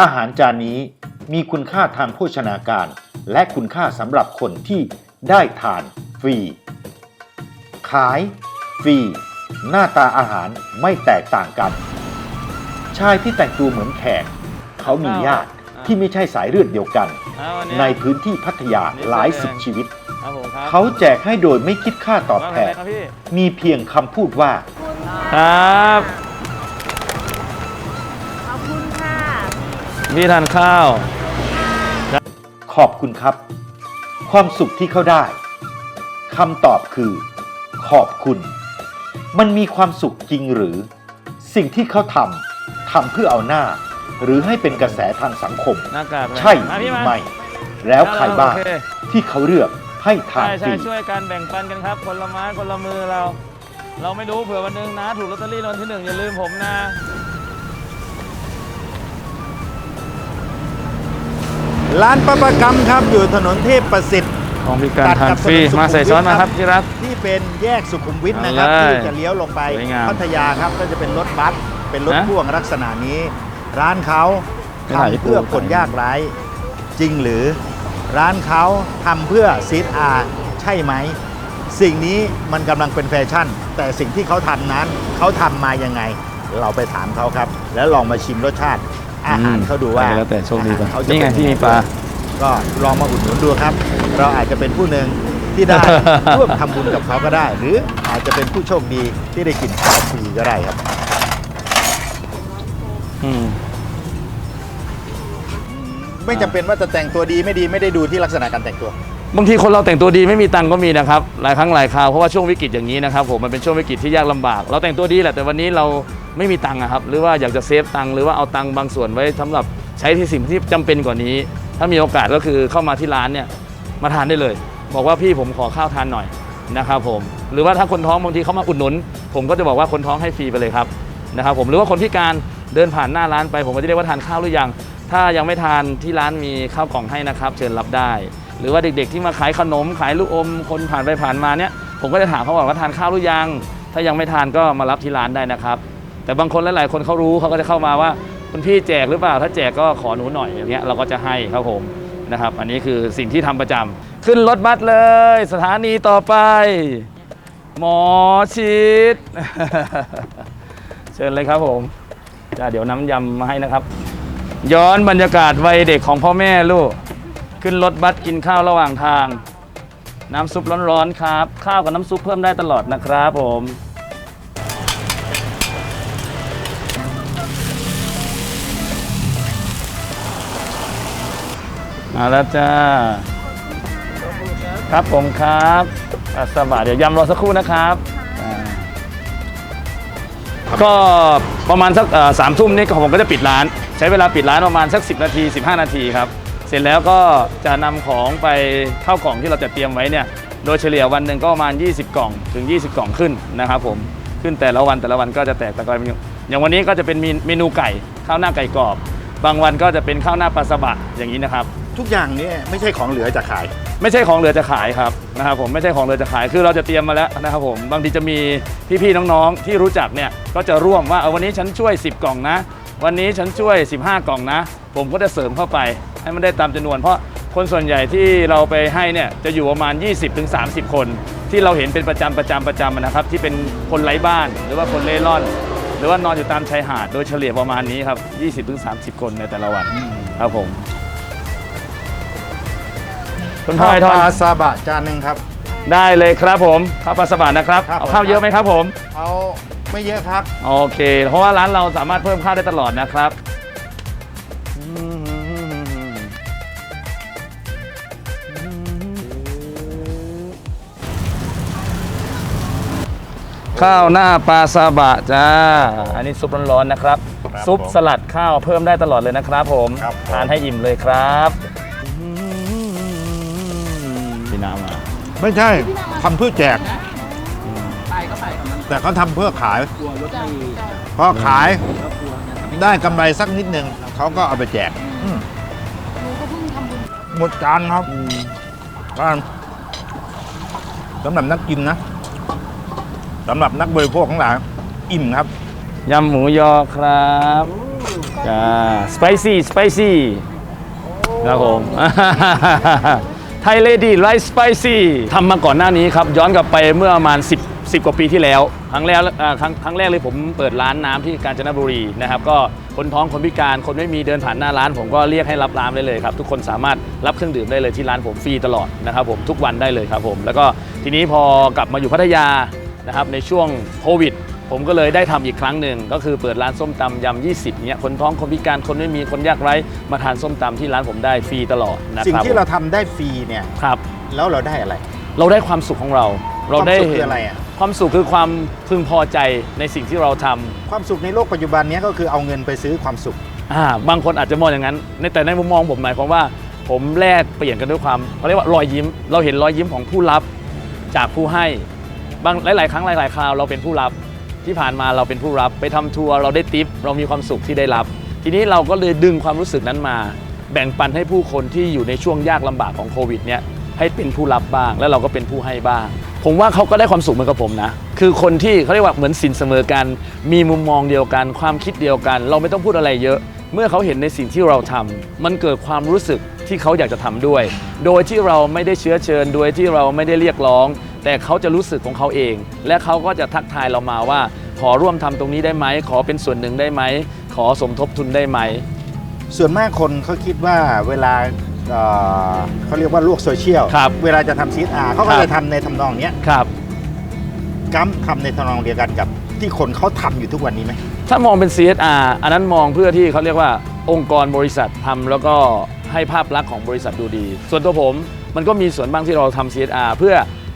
อาหารจานนี้มีคุณค่าทางโภชนาการ และคุณค่าสำหรับคนที่ได้ทานฟรี ขายฟรี หน้าตาอาหารไม่แตกต่างกัน ชายที่แต่งตัวเหมือนแขก เขามีญาติที่ไม่ใช่สายเลือดเดียวกันเอาอันเนี้ยในพื้นที่พัทยาหลายสิบชีวิตครับผมครับเขาแจกให้โดยไม่คิดค่าตอบแทว่านไงครับพี่มีเพียงคำพูดว่า ครับ พี่ทานข้าว ขอบคุณครับ ความสุขที่เขาได้คำตอบคือ ขอบคุณ มันมีความสุขจริงหรือ สิ่งที่เขาทำทำเพื่อเอาหน้า หรือให้เป็นกระแสทางสังคม หน้ากากเลยใช่มาหรืพี่อมา ไม่ แล้วใครบ้างโอเค ที่เขาเลือกให้ทานใช่ฟใช่รี ช่วยกันแบ่งปันกันครับ คนละไม้คนละมือเรา เราไม่รู้เผื่อวันหนึงนะ ถูกลอตเตอรี่รางวัลที่หนึ่งอย่าลืมผมนะ ร้านป้าประกำครับอยู่ถนนเทพประสิทธิ์ของพี่การตัดทานกับฟรีถนนสุขุมวิทมาใส่ซ้อนมาครับครับที่รักที่เป็นแยกสุขุมวิทนะครับเอาเลยที่จะเลี้ยวลงไปสวยงามพัทยาครับก็จะเป็นรถบัสเป็นรถนะพ่วงลักษณะนี้ ร้านเขาไม่ถ่ายทำเพื่อกู คนยากไร้จริงหรือ ร้านเขาทำเพื่อซีดอาใช่ไหม สิ่งนี้มันกำลังเป็นแฟชั่น แต่สิ่งที่เขาทำนั้นเขาทำมายังไง เราไปถามเขาครับ แล้วลองมาชิมรสชาติ อาหารเขาดูว่าแล้วแต่โชคดีก่อนอาหารเขาจะนี่ไงเป็ที่มีปลาก็ลองมาอุดหนุนดูครับ เราอาจจะเป็นผู้หนึ่งที่ได้ร่วมทำบุญกับเขาก็ได้ หรืออาจจะเป็นผู้โชคดีที่ได้กินข้าวฟรีก็ได้ครับอืมไม่จำเป็นว่าจะแต่งตัวดีไม่ดีไม่ได้ดูที่ลักษณะการแต่งตัว บางทีคนเราแต่งตัวดีไม่มีตังค์ก็มีนะครับ หลายครั้งหลายคราวเพราะว่าช่วงวิกฤตอย่างนี้นะครับผมมันเป็นช่วงวิกฤตที่ยากลำบาก เราแต่งตัวดีแหละแต่วันนี้เรา ไม่มีตังค์อะครับ หรือว่าอยากจะเซฟตังค์หรือว่าเอาตังค์บางส่วนไว้สำหรับใช้ที่สิ่งที่จำเป็นกว่านี้ ถ้ามีโอกาสก็คือเข้ามาที่ร้านเนี่ยมาทานได้เลย บอกว่าพี่ผมขอข้าวทานหน่อยนะครับผมหรือว่าถ้าคนท้องบางทีเขามาอุดหนุน ผมก็จะบอกว่าคนท้องให้ฟรีไปเลยครับนะครับผมหรือว่าคนพิการเดินผ่านหน้าร้านไป ผมก็จะเรียกว่าทานข้าวหรือยัง ถ้ายังไม่ทานที่ร้านมีข้าวกล่องให้นะครับ เชิญรับได้ หรือว่าเด็กๆที่มาขายขนมขายลูกอม คนผ่านไปผ่านมาเนี่ยผมก็จะถามเขาก่อนว่าทานข้าวหรือยัง ถ้ายังไม่ทานก็มารับที่ร้านได้นะครับ แต่บางคนหลายๆ คนเขารู้เขาก็จะเข้ามาว่าคุณพี่แจกหรือเปล่า ถ้าแจกก็ขอหนูหน่อยอย่างเงี้ยเราก็จะให้ครับผมนะครับ อันนี้คือสิ่งที่ทำประจำขึ้นรถบัสเลย สถานีต่อไป หมอชิด เชิญเลยครับผมจ้าเดี๋ยวน้ำยำมาให้นะครับ ย้อนบรรยากาศวัยเด็กของพ่อแม่ลูก ขึ้นรถบัสกินข้าวระหว่างทาง น้ำซุปร้อนๆครับ ข้าวกับน้ำซุปเพิ่มได้ตลอดนะครับผม มาแล้วจ้า ครับผมครับอัสบะเดี๋ยวยำรอสักครู่นะครับอ่าก็ประมาณสักเอ่อสามทุ่มนี่ผมก็จะปิดร้าน ใช้เวลาปิดร้านประมาณสัก 10 นาที 15 นาทีครับ เสร็จแล้วก็จะนำของไปเข้ากล่องที่เราจะเตรียมไว้เนี่ยโดยเฉลี่ยวันหนึ่งก็ประมาณ 20 กล่องถึง 20 กล่องขึ้นนะครับผมขึ้นแต่ละวันแต่ละวันก็จะแตกต่างกันอย่างวันนี้ก็จะเป็นเมนูไก่ข้าวหน้าไก่กรอบ บางวันก็จะเป็นข้าวหน้าปลาสบะอย่างนี้นะครับ ทุกอย่างเนี่ยไม่ใช่ของเหลือจะขาย ไม่ใช่ของเหลือจะขายครับนะครับผมไม่ใช่ของเหลือจะขายคือเราจะเตรียมมาแล้วนะครับผมบางทีจะมีพี่ๆน้องๆที่รู้จักเนี่ยก็จะร่วมว่าเออวันนี้ฉันช่วย 10 กล่องนะ วันนี้ฉันช่วย 15 กล่องนะ ผมก็จะเสริมเข้าไป ให้มันได้ตามจำนวนเพราะคนส่วนใหญ่ที่เราไปให้เนี่ยจะอยู่ประมาณ 20-30 คน ที่เราเห็นเป็นประจำประจำประจำนะครับที่เป็นคนไร้บ้านหรือว่าคนเล่ร่อน หรือว่านอนอยู่ตามชายหาดโดยเฉลี่ยประมาณนี้ครับ 20-30 คนในแต่ละวันครับผม คุณพลข้าวอยทปอนลาซาบะจานหนึ่งครับ ได้เลยครับผมข้าวปลาสบานนะครับ ครับเอาข้าวเยอะไหมครับผม เอาไม่เยอะครับโอเค เพราะว่าร้านเราสามารถเพิ่มข้าวได้ตลอดนะครับ ข้าวหน้าปลาซาบะจ้า อันนี้ซุปร้อนๆนะครับ ครับซุปผมสลัดข้าวเพิ่มได้ตลอดเลยนะครับผม ครับผม ทานให้อิ่มเลยครับ ไม่ใช่ทำเพื่อแจกแต่เขาทำเพื่อขายพอขายได้กำไรสักนิดหนึ่งเขาก็เอาไปแจกอืมหมดจานครับก็สำหรับนักกินนะสำหรับนักบริโภคทั้งหลายอิ่มครับ ยำหมูยอครับกรอ่าสไปซี่ สไปซี่ครับผม ไทยเลดี้ไลท์สไปซี่ทำมาก่อนหน้านี้ครับ ย้อนกลับไปเมื่อประมาณ 10 10 กว่าปีที่แล้ว ครั้งแรกครั้งครั้งแรกเลยผมเปิดร้านน้ำที่กาญจนบุรีนะครับ ก็คนท้องคนพิการคนไม่มีเดินผ่านหน้าร้าน ผมก็เรียกให้รับร้านได้เลยครับ ทุกคนสามารถรับเครื่องดื่มได้เลยที่ร้านผมฟรีตลอดนะครับผมทุกวันได้เลยครับผมแล้วก็ทีนี้พอกลับมาอยู่พัทยานะครับในช่วงโควิด ผมก็เลยได้ทำอีกครั้งหนึ่งก็คือเปิดร้านส้มตำยำ20เนี่ยคนท้องคนพิการคนไม่มีคนยากไร้มาทานส้มตำที่ร้านผมได้ฟรีตลอดนะครับสิ่งที่เราทำได้ฟรีเนี่ยครับแล้วเราได้อะไร เราได้ความสุขของเรา เราได้ความสุขเห็คืนออะไรอะความสุขคือความพึงพอใจในสิ่งที่เราทำความสุขในโลกปัจจุบันเนี้ก็คือเอาเงินไปซื้อความสุขอ่าบางคนอาจจะมองอย่างนั้น ในแต่ในมุมมองผมหมายความว่า ผมแลกเปลี่ยนกันด้วยความเขาเรียกว่ารอยยิ้ม เราเห็นรอยยิ้มของผู้รับจากผู้ให้บางหลาย ๆ ครั้งหลาย ๆ คราวเราเป็นผู้รับ ที่ผ่านมาเราเป็นผู้รับไปทำทัวร์เราได้ติป เรามีความสุขที่ได้รับ ทีนี้เราก็เลยดึงความรู้สึกนั้นมา แบ่งปันให้ผู้คนที่อยู่ในช่วงยากลำบากของโควิดเนี่ยให้เป็นผู้รับบ้าง แล้วเราก็เป็นผู้ให้บ้าง ผมว่าเขาก็ได้ความสุขเหมือนกับผมนะ คือคนที่เขาเรียกว่าเหมือนสินเสมอกัน มีมุมมองเดียวกัน ความคิดเดียวกัน เราไม่ต้องพูดอะไรเยอะ เมื่อเขาเห็นในสิ่งที่เราทำมันเกิดความรู้สึกที่เขาอยากจะทำด้วย โดยที่เราไม่ได้เชื้อเชิญ โดยที่เราไม่ได้เรียกร้อง แต่เขาจะรู้สึกของเขาเอง และเขาก็จะทักทายเรามาว่า ขอร่วมทำตรงนี้ได้ไหม ขอเป็นส่วนหนึ่งได้ไหม ขอสมทบทุนได้ไหม ส่วนมากคนเขาคิดว่าเวลาเอ่อเขาเรียกว่าโลกโซเชียลครับเวลาจะทำซีดอาเขาก็ครับจะทำในทำนองเนี้ยครับกัมทำในทำนองเดียวกันกับที่คนเขาทำอยู่ทุกวันนี้ไหม ถ้ามองเป็น CSR อันนั้นมองเพื่อที่เขาเรียกว่าองค์กรบริษัททำแล้วก็ให้ภาพลักษณ์ของบริษัทดูดี ส่วนตัวผมมันก็มีส่วนบ้างที่เราทำ CSR เพื่อ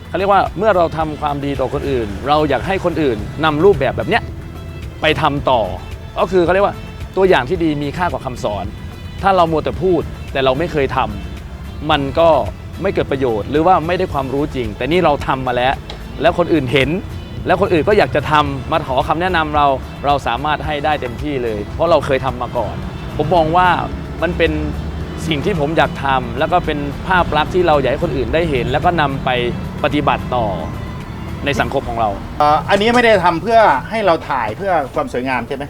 เขาเรียกว่าเมื่อเราทำความดีต่อคนอื่น เราอยากให้คนอื่นนำรูปแบบแบบเนี้ยไปทำต่อ ก็คือเขาเรียกว่าตัวอย่างที่ดีมีค่ากว่าคำสอน ถ้าเรามัวแต่พูดแต่เราไม่เคยทำมันก็ไม่เกิดประโยชน์ หรือว่าไม่ได้ความรู้จริง แต่นี่เราทำมาแล้ว แล้วคนอื่นเห็น แล้วคนอื่นก็อยากจะทำมาขอคำแนะนำเราเราสามารถให้ได้เต็มที่เลย เพราะเราเคยทำมาก่อน ผมมองว่ามันเป็นสิ่งที่ผมอยากทำแล้วก็เป็นภาพลักษณ์ที่เราอยากให้คนอื่นได้เห็น แล้วก็นำไป ปฏิบัติต่อในสังคมของเรา เอ่ออันนี้ไม่ได้ทำเพื่อให้เราถ่ายเพื่อความสวยงามใช่ไหม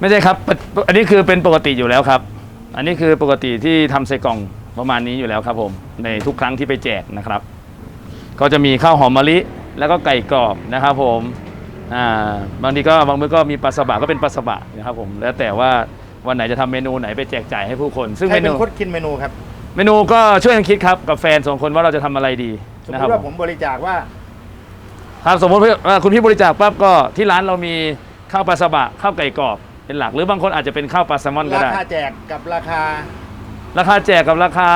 ไม่ใช่ครับปกอันนี้คือเป็นปกติอยู่แล้วครับ อันนี้คือปกติที่ทำใส่กล่องประมาณนี้อยู่แล้วครับผมในทุกครั้งที่ไปแจกนะครับ ก็จะมีข้าวหอมมะลิแล้วก็ไก่กรอบนะครับผมอ่าบางทีก็บางมื้อก็มีปลาสบะก็เป็นปลาสบะนะครับผมแล้วแต่ว่าวันไหนจะทำเมนูไหนไปแจกจ่ายให้ผู้คน ซึ่งใครเมเป็นูนคนคิดเมนูครับ เมนูก็ช่วยกันคิดครับกับแฟนสองคนว่าเราจะทำอะไรดี สมมนะครับ ติว่าผผมมบริจาคว่า ครับสมมติว่าคุณพี่บริจาคปั๊บก็ที่ร้านเรามีข้าวปลาสบะข้าวไก่กรอบเป็นหลัก หรือบางคนอาจจะเป็นข้าวปลาแซลมอนก็ราได้ คาแจกกับราคา ราคาแจกกับราคา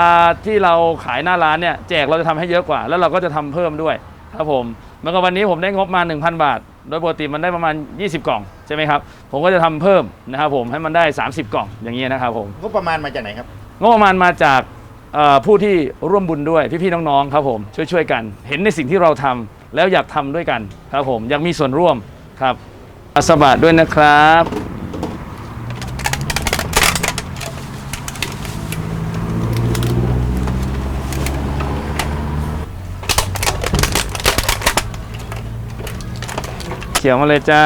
ที่เราขายหน้าร้านเนี่ยแจกเราจะทำให้เยอะกว่า แล้วเราก็จะทำเพิ่มด้วยครับผมเมื่อกับวันนี้ผมได้งบมา 1,000 บาท โดยปกติมันได้ประมาณ 20 กล่องใช่ไหมครับผมก็จะทำเพิ่มนะครับผมให้มันได้ 30 กล่องอย่างเงี้ยนะครับผมงบประมาณมาจากไหนครับ งบประมาณมาจากเอ่อ ผู้ที่ร่วมบุญด้วยพี่ๆน้องๆครับผมช่วยๆกัน เห็นในสิ่งที่เราทำแล้วอยากทำด้วยกันครับผมอยากมีส่วนร่วมครับอาสบะด้วยนะครับเขียวมาเลยจ้า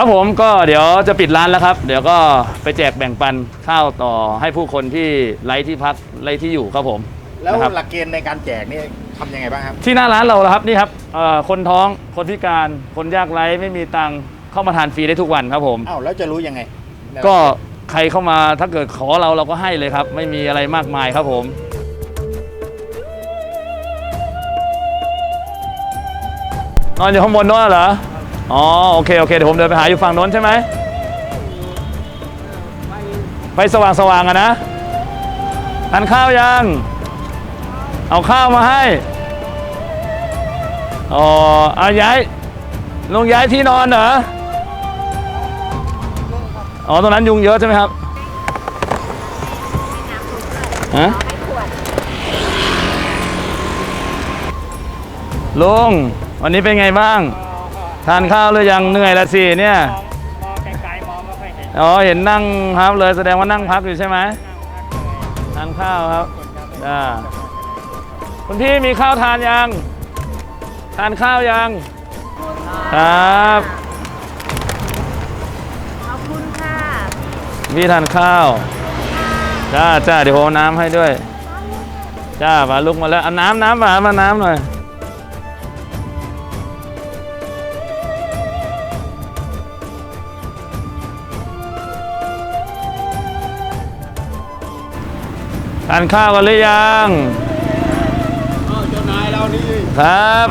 ครับผมก็เดี๋ยวจะปิดร้านแล้วครับ เดี๋ยวก็ไปแจกแบ่งปันข้าวต่อให้ผู้คนที่ไร้ที่พักไร้ที่อยู่ครับผม แล้วนะครับ หลักเกณฑ์ในการแจกนี่ทำยังไงบ้างครับ ที่หน้าร้านเราแล้วครับนี่ครับเอ่อคนท้องคนพิการคนยากไร้ไม่มีตังค์เข้ามาทานฟรีได้ทุกวันครับผม อ้าวแล้วจะรู้ยังไงก็ใครเข้ามาถ้าเกิดขอเราเราก็ให้เลยครับ ไม่มีอะไรมากมายครับผม นอนอยู่ข้างบนโน้นเหรอ อ๋อโอเคโอเคเดี๋ยวผมเดินไปหาอยู่ฝั่งโน้นใช่ไหมไปสว่างสว่างอะนะทานข้าวยัง เอาข้าวมาให้อ๋อเอาย้ายลุงย้ายที่นอนเหรออ๋อตรงนั้นยุงเยอะใช่ไหมครับฮะลุงวันนี้เป็นไงบ้าง ทานข้าวหรือยังเหนื่อยละสิเนี่ย มองไกลๆมองไม่ค่อยเห็นอ๋อเห็นนั่งครับเลยแสดงว่านั่งพักอยู่ใช่ไหมทานข้าวครับอ่าคุณพี่มีข้าวทานยัง ทานข้าวยัง ครับ ขอบคุณค่ะ พี่ทานข้าวจ้าจ้าเดี๋ยวผมเอาน้ำให้ด้วยจ้ามาลุกมาแล้วเอาน้ำน้ำมามาน้ำหน่อย ทานข้าวกันหรือยังเจ้านายเรานี่ครับ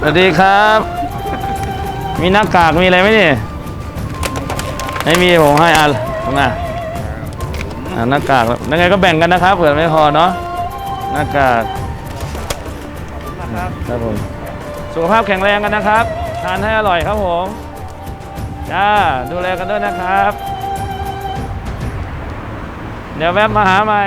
สวัสดีครับ มีหน้ากากมีอะไรไหมนี่ไม่มีผมให้อะตรงน่ะอะหน้ากากยังไงก็แบ่งกันนะครับเผื่อไม่พอเนาะหน้ากากครับผมสุขภาพแข็งแรงกันนะครับ ทานให้อร่อยครับผมจ้าดูแลกันด้วยนะครับ เดี๋ยวแวะมาหาใหม่